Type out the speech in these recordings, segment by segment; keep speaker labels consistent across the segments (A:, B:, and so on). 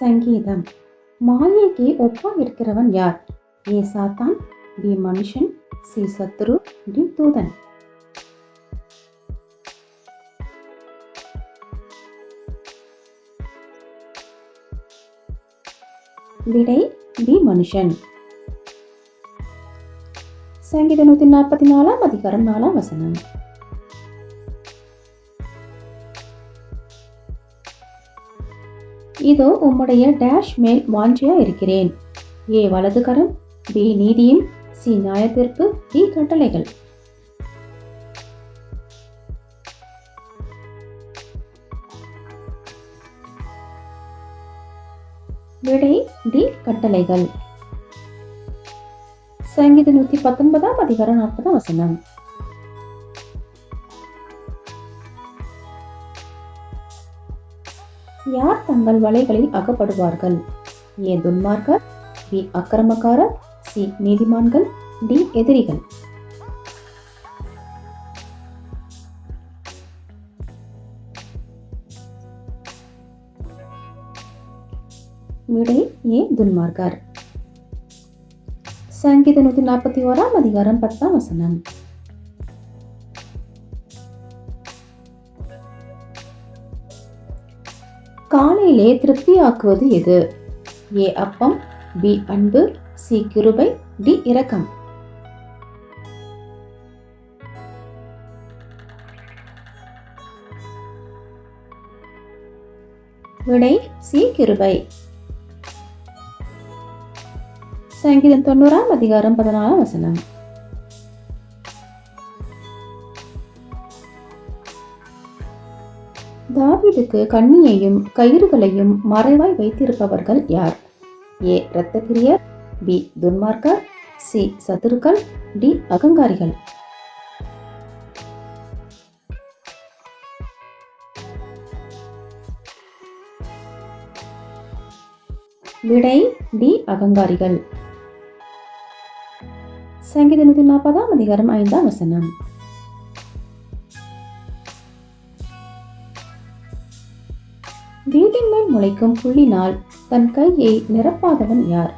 A: சங்கீதம். மாயைக்கு ஒப்பா இருக்கிறவன் யார்? ஏ சாத்தான் பி மனுஷன் சி சத்ரு டி தூதன். விடை பி மனுஷன். சங்கீத நூத்தி நாற்பத்தி நாலாம் அதிகாரம் நாலாம் வசனம். இதோ உம்முடைய டேஷ் மேல் வாஞ்சியா இருக்கிறேன். ஏ வலதுகரம் பி நீதியும் சி நியாயத்தீர்ப்பு டி கட்டளைகள். விடை டி கட்டளைகள். சங்கீத நூத்தி பத்தொன்பதாம் அதிகாரம் நாற்பதாம் வசனம். யார் தங்கள் வலைகளில் அகப்படுவார்கள்? ஏ துன்மார்க்கர் பி அக்கிரமக்காரர் சி நீதிமான்கள் டி எதிரிகள். விடை ஏ துன்மார்க்கர். சங்கீத நூற்றி நாற்பத்தி ஓராம் அதிகாரம் பத்தாம் வசனம். காலையிலே திருப்தியாக்குவது எது? ஏ அப்பம் பி அன்பு சி கிருபை டி இரக்கம். விடை சி கிருபை. சங்கீதம் தொண்ணூறாம் அதிகாரம் பதினாலாம் வசனம். கோவிலுக்கு கண்ணியையும் கயிறுகளையும் மறைவாய் வைத்திருப்பவர்கள் யார்? ஏ. இரத்தப்பிரியர். பி. துன்மார்க்கர். சி. சத்துருக்கள். டி. அகங்காரிகள். விடை டி. அகங்காரிகள். சங்கீத நூத்தி நாற்பதாம் அதிகாரம் ஐந்தாம் வசனம். வீட்டின் மேல் முளைக்கும் புள்ளினால் தன் கையை நிரப்பாதவன் யார்?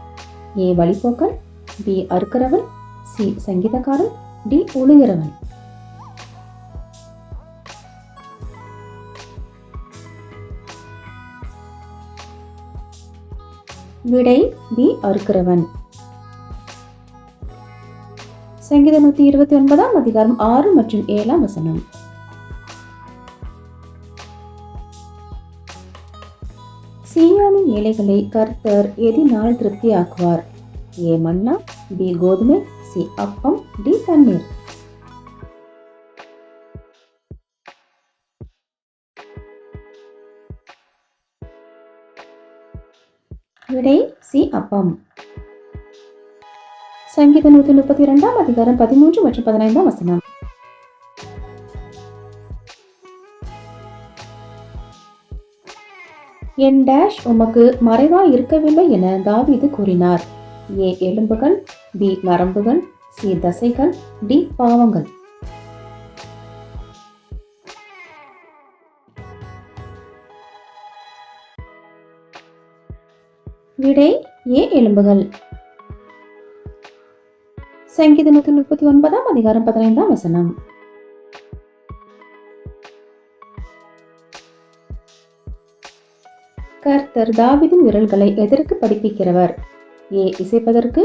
A: ஏ. வழிபோக்கன் பி. அறுக்கிறவன் சி. சங்கீதக்காரன் டி. ஒழுகிறவன். விடை பி. அறுக்கிறவன். சங்கீத நூத்தி இருபத்தி ஒன்பதாம் அதிகாரம் ஆறு மற்றும் ஏழாம் வசனம். சீயானின் ஏழைகளை கர்த்தர் எதினால் திருப்தியாக்குவார். ஏ மன்னா பி கோதுமை சி அப்பம் டி தண்ணீர். விடை சி அப்பம். சங்கீத நூத்தி முப்பத்தி இரண்டாம் அதிகாரம் பதிமூன்று மற்றும் பதினைந்தாம் வசனம். என் டேஷ் உமக்கு மறைவாய் இருக்கவில்லை என தாவிது கூறினார். ஏ எலும்புகள் பி நரம்புகள் சி தசைகள் டி பாவங்கள். விடை ஏ எலும்புகள். சங்கீத நூத்தி முப்பத்தி ஒன்பதாம் அதிகாரம் பதினைந்தாம் வசனம். கர்த்தர் தாவிதின் விரல்களை எதற்கு படிப்பிக்கிறவர்? ஏ இசைப்பதற்கு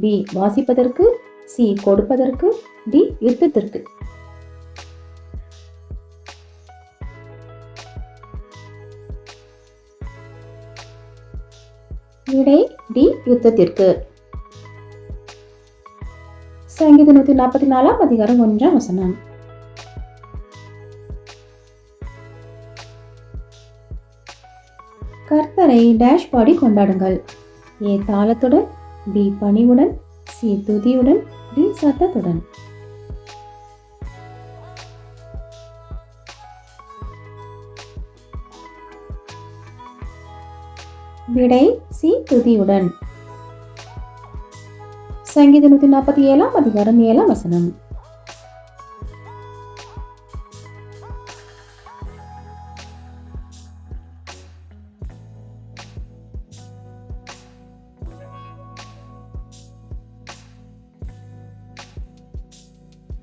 A: பி வாசிப்பதற்கு சி கொடுப்பதற்கு டி யுத்தத்திற்கு. விடை டி யுத்தத்திற்கு. சங்கீத நூத்தி நாற்பத்தி நாலாம் அதிகாரம் ஒன்றாம் வசனம். கர்த்தரை டேஷ் பாடி கொண்டாடுங்கள். ஏ தாளத்துடன் பி பணிவுடன் சி துதியுடன் டி சத்தத்துடன். விடை சி துதியுடன். சங்கீத நூற்றி நாற்பத்தி ஏழாம் அதிகாரம் ஏழாம் வசனம்.